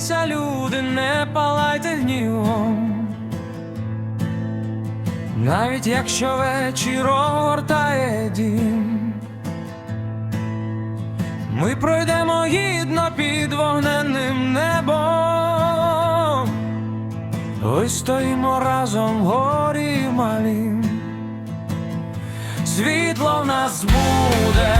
моліться, люди, не палайте гнівом. Навіть якщо вечір огортає дім, ми пройдемо гідно під вогненним небом, вистоїмо разом в горі малім. Світло в нас буде,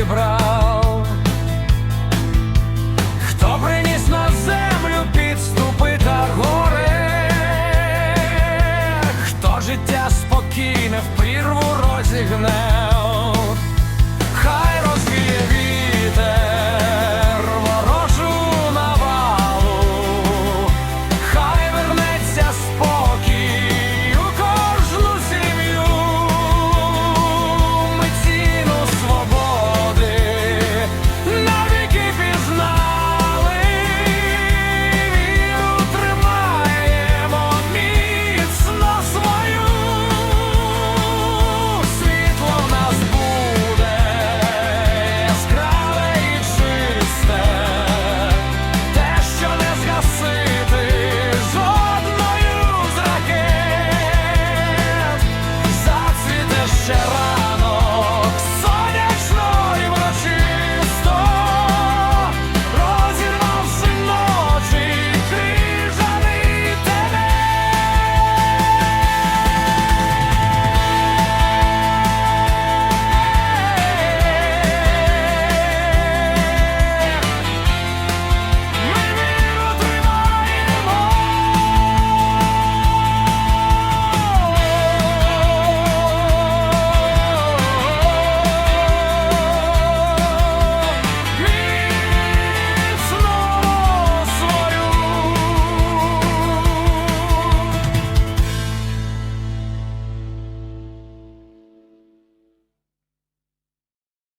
зібрав, хто приніс на землю підступи та гори, хто життя спокійне в прірву розігне.